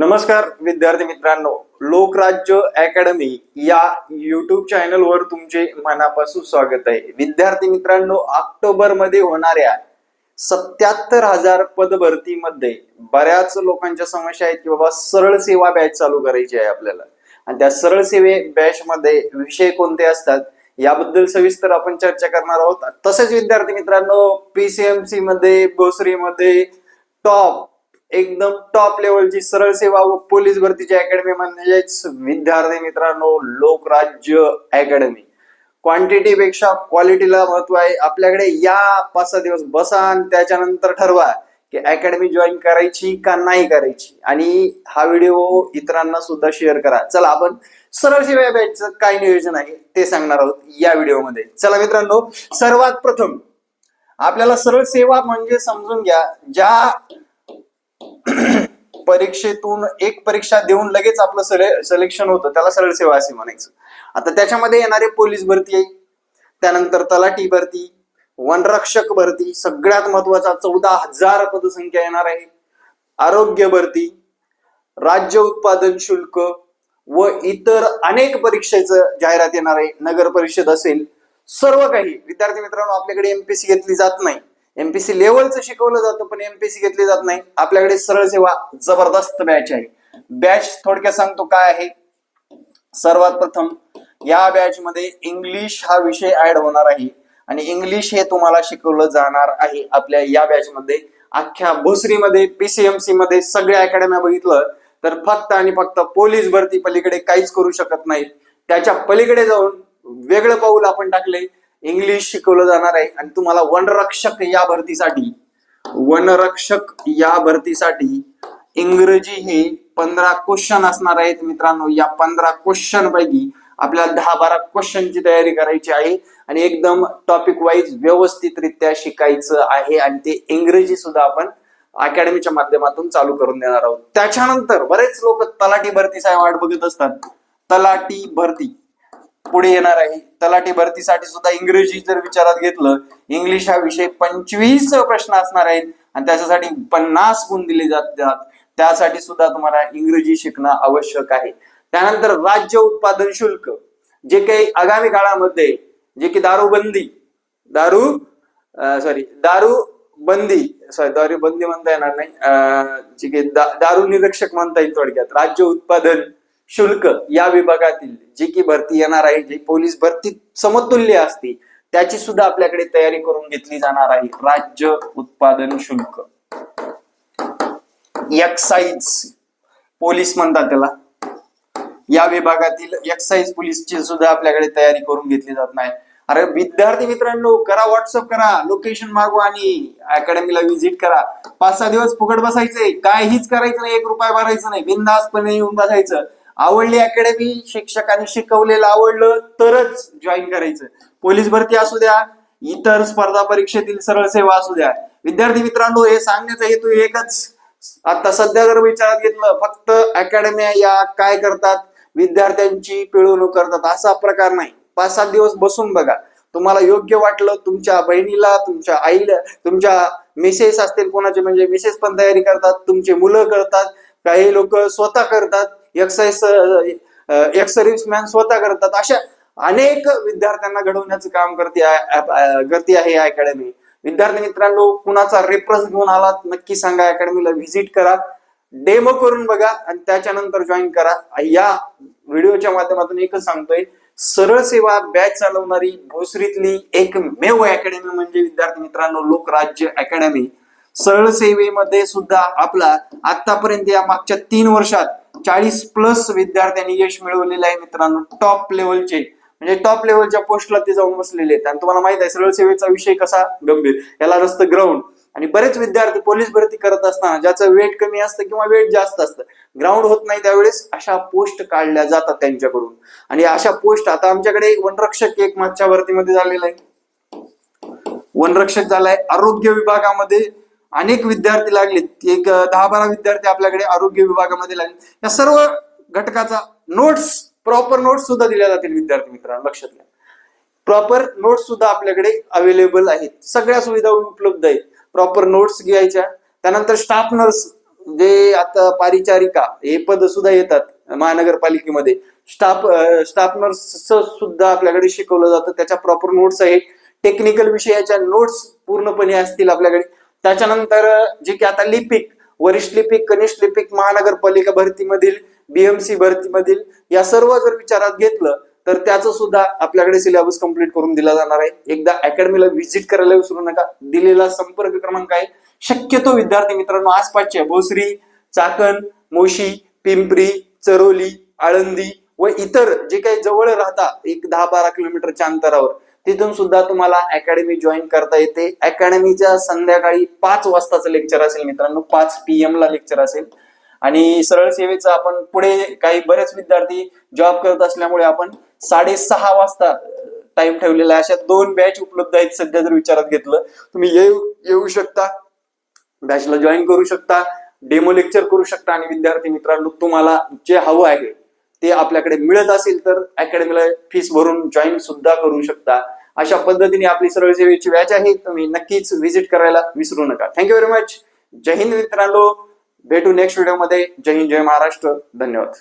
नमस्कार विद्यार्थी मित्रांनो. लोकराज्य अकॅडमी या युट्यूब चॅनलवर तुमचे मनापासून स्वागत आहे. विद्यार्थी मित्रांनो ऑक्टोबरमध्ये होणाऱ्या सत्याहत्तर हजार पदभरतीमध्ये बऱ्याच लोकांच्या समस्या आहेत की बाबा सरळ सेवा बॅच चालू करायची आहे आपल्याला. आणि त्या सरळ सेवे बॅच मध्ये विषय कोणते असतात याबद्दल सविस्तर आपण चर्चा करणार आहोत. तसेच विद्यार्थी मित्रांनो पीसीएमसी मध्ये बोसरी मध्ये टॉप एकदम टॉप लेवलची सरळ सेवा व पोलीस भरतीची अकॅडमी म्हणजेच विद्यार्थी मित्रांनो लोकराज्य अकॅडमी क्वांटिटी पेक्षा क्वालिटीला महत्त्व आहे. आपल्याकडे या पाच सहा दिवस बसा आणि त्याच्यानंतर ठरवा की अकॅडमी जॉईन करायची का नाही करायची. आणि हा व्हिडिओ इतरांना सुद्धा शेअर करा. चला आपण सरळ सेवा बॅचचं काय नियोजन आहे ते सांगणार आहोत या व्हिडिओमध्ये चला मित्रांनो सर्वात प्रथम आपल्याला सरळ सेवा म्हणजे समजून घ्या. ज्या परीक्षेतून एक परीक्षा देऊन लगेच आपलं सले सिलेक्शन होतं. त्याला सरळ सेवा असे म्हणायचं. आता त्याच्यामध्ये येणारे पोलीस भरती आहे. त्यानंतर तलाठी भरती वनरक्षक भरती सगळ्यात महत्त्वाचा चौदा हजार पदसंख्या येणार आहे. आरोग्य भरती राज्य उत्पादन शुल्क व इतर अनेक परीक्षेचं जाहिरात येणार आहे. नगर परिषद असेल सर्व काही. विद्यार्थी मित्रांनो आपल्याकडे एमपीसी घेतली जात नाही. एमपीसी लेवलचं शिकवलं जातं पण एमपीसी घेतली जात नाही. आपल्याकडे सरळ सेवा जबरदस्त बॅच आहे. बॅच थोडक्यात सांगतो काय आहे. सर्वात प्रथम या बॅच मध्ये इंग्लिश हा विषय ऍड होणार आहे. आणि इंग्लिश हे तुम्हाला शिकवलं जाणार आहे. आपल्या या बॅच मध्ये अख्ख्या भोसरीमध्ये पीसीएमसी मध्ये सगळ्या अकॅडम्या बघितलं तर फक्त आणि फक्त पोलीस भरती पलीकडे काहीच करू शकत नाही त्याच्या पलीकडे जाऊन वेगळं पाऊल आपण टाकले इंग्लिश शिकवलं जाणार आहे. आणि तुम्हाला वनरक्षक या भरतीसाठी वनरक्षक या भरतीसाठी इंग्रजी हे पंधरा क्वेश्चन असणार आहेत मित्रांनो. या पंधरा क्वेश्चन पैकी आपल्याला दहा बारा क्वेश्चनची तयारी करायची आहे. आणि एकदम टॉपिक वाईज व्यवस्थितरित्या शिकायचं आहे. आणि ते इंग्रजी सुद्धा आपण अकॅडमीच्या माध्यमातून चालू करून देणार आहोत. त्याच्यानंतर बरेच लोक तलाठी भरतीसाठी वाट बघत असतात. तलाठी भरती. पुढे येणार आहे. तलाठी भरतीसाठी सुद्धा इंग्रजी जर विचारात घेतलं इंग्लिश हा विषय पंचवीस प्रश्न असणार आहेत आणि त्याच्यासाठी पन्नास गुण दिले जातात. त्यासाठी सुद्धा तुम्हाला इंग्रजी शिकणं आवश्यक आहे. त्यानंतर राज्य उत्पादन शुल्क. जे काही आगामी काळामध्ये जे की दारूबंदी दारू सॉरी दारू बंदी सॉरी दारू बंदी म्हणता येणार नाही. जे काही दारू निरीक्षक म्हणता येईल थोडक्यात. राज्य उत्पादन शुल्क या विभागातील जी की भरती येणार आहे जी पोलीस भरती समतुल्य असते त्याची सुद्धा आपल्याकडे तयारी करून घेतली जाणार आहे. राज्य उत्पादन शुल्क. एक्साईज पोलीस म्हणतात त्याला. या विभागातील एक्साईज पोलीसची सुद्धा आपल्याकडे तयारी करून घेतली जात नाही. अरे विद्यार्थी मित्रांनो करा व्हॉट्सअप करा लोकेशन मागवा आणि अकॅडमीला व्हिजिट करा. पाच सहा दिवस फुकट बसायचंय. काहीच करायचं नाही एक रुपया भरायचं नाही. बिंदासपणे येऊन बसायचं. आवडली अकॅडमी शिक्षकांनी शिकवलेलं आवडलं तरच जॉईन करायचं. पोलीस भरती असू द्या इतर स्पर्धा परीक्षेतील सरळ सेवा असू द्या. विद्यार्थी मित्रांनो हे सांगण्याचा हेतू एकच. आता सध्या जर विचारात घेतलं फक्त अकॅडम्या या काय करतात? विद्यार्थ्यांची पिळवणूक करतात असा प्रकार नाही. पाच सात दिवस बसून बघा. तुम्हाला योग्य वाटलं तुमच्या बहिणीला तुमच्या आईला तुमच्या मिसेस असतील कोणाचे म्हणजे मिसेस पण तयारी करतात तुमचे मुलं करतात काही लोक स्वतः करतात. एक्साईज एक्स सर्व्हिसमॅन स्वतः करतात. अशा अनेक विद्यार्थ्यांना घडवण्याचं काम करते आहे- करते आहे अकॅडमी विद्यार्थी मित्रांनो कुणाचा रेफरन्स घेऊन आलात नक्की सांगा अकॅडमीला व्हिजिट करा. डेमो करून बघा आणि त्याच्यानंतर जॉईन करा. या व्हिडिओच्या माध्यमातून एकच सांगतोय सरळ सेवा बॅच चालवणारी भोसरीतली एकमेव अकॅडमी म्हणजे विद्यार्थी मित्रांनो लोकराज्य अकॅडमी सरळ सेवेमध्ये सुद्धा आपला आतापर्यंत या मागच्या तीन वर्षात चाळीस प्लस विद्यार्थ्यांनी यश मिळवलेलं आहे मित्रांनो. टॉप लेवलचे म्हणजे टॉप लेवलच्या पोस्टला ते जाऊन बसलेले आहेत. आणि तुम्हाला माहीत आहे सरळ सेवेचा विषय कसा गंभीर? याला रस्त ग्राउंड आणि बरेच विद्यार्थी पोलीस भरती करत असताना ज्याचं वेट कमी असतं किंवा वेट जास्त असतं ग्राउंड होत नाही त्यावेळेस अशा पोस्ट काढल्या जातात त्यांच्याकडून. आणि अशा पोस्ट आता आमच्याकडे वनरक्षक एक मागच्या भरतीमध्ये झालेला आहे. वनरक्षक झालाय आरोग्य विभागामध्ये. अनेक विद्यार्थी लागलेत. एक दहा बारा विद्यार्थी आपल्याकडे आरोग्य विभागामध्ये लागले या सर्व घटकाचा नोट्स प्रॉपर नोट्स सुद्धा दिल्या जातील विद्यार्थी मित्रांनो लक्षात घ्या. प्रॉपर नोट्स सुद्धा आपल्याकडे अवेलेबल आहेत. सगळ्या सुविधा उपलब्ध आहेत. प्रॉपर नोट्स घ्यायच्या. त्यानंतर स्टाफ नर्स जे आता पारिचारिका हे पद सुद्धा येतात महानगरपालिकेमध्ये. स्टाफ स्टाफ नर्स सुद्धा आपल्याकडे शिकवलं जातं. त्याच्या प्रॉपर नोट्स आहेत. टेक्निकल विषयाच्या नोट्स पूर्णपणे असतील आपल्याकडे. त्याच्यानंतर जे की आता लिपिक वरिष्ठ लिपिक कनिष्ठ लिपिक महानगरपालिका भरतीमधील बीएमसी भरतीमधील या सर्व जर विचारात घेतलं तर त्याचं सुद्धा आपल्याकडे सिलेबस कंप्लीट करून दिला जाणार आहे. एकदा अकॅडमीला व्हिजिट करायला विसरू नका. दिलेला संपर्क क्रमांक आहे. शक्यतो विद्यार्थी मित्रांनो आसपासच्या भोसरी चाकण मोशी पिंपरी चरोली आळंदी व इतर जे काही जवळ राहतात एक दहा बारा किलोमीटरच्या अंतरावर तिथून सुद्धा तुम्हाला अकॅडमी जॉईन करता येते. अकॅडमीच्या संध्याकाळी पाच वाजताचं लेक्चर असेल मित्रांनो पाच पी एम ला लेक्चर असेल. आणि सरळ सेवेचं आपण पुढे काही बरेच विद्यार्थी जॉब करत असल्यामुळे आपण साडेसहा वाजता टाइम ठेवलेला आहे. अशा दोन बॅच उपलब्ध आहेत सध्या जर विचारात घेतलं. तुम्ही येऊ येऊ शकता. बॅचला जॉईन करू शकता. डेमो लेक्चर करू शकता. आणि विद्यार्थी मित्रांनो तुम्हाला जे हवं आहे ते आपल्याकडे मिळत असेल तर अकॅडमीला फीस भरून जॉईन सुद्धा करू शकता. अशा पद्धतीने आपली सरळ सेवेची बॅच आहे. तुम्ही नक्कीच व्हिजिट करायला विसरू नका. थँक्यू व्हेरी मच जय हिंद मित्रांनो. भेटू नेक्स्ट व्हिडिओमध्ये जय हिंद जय महाराष्ट्र. धन्यवाद.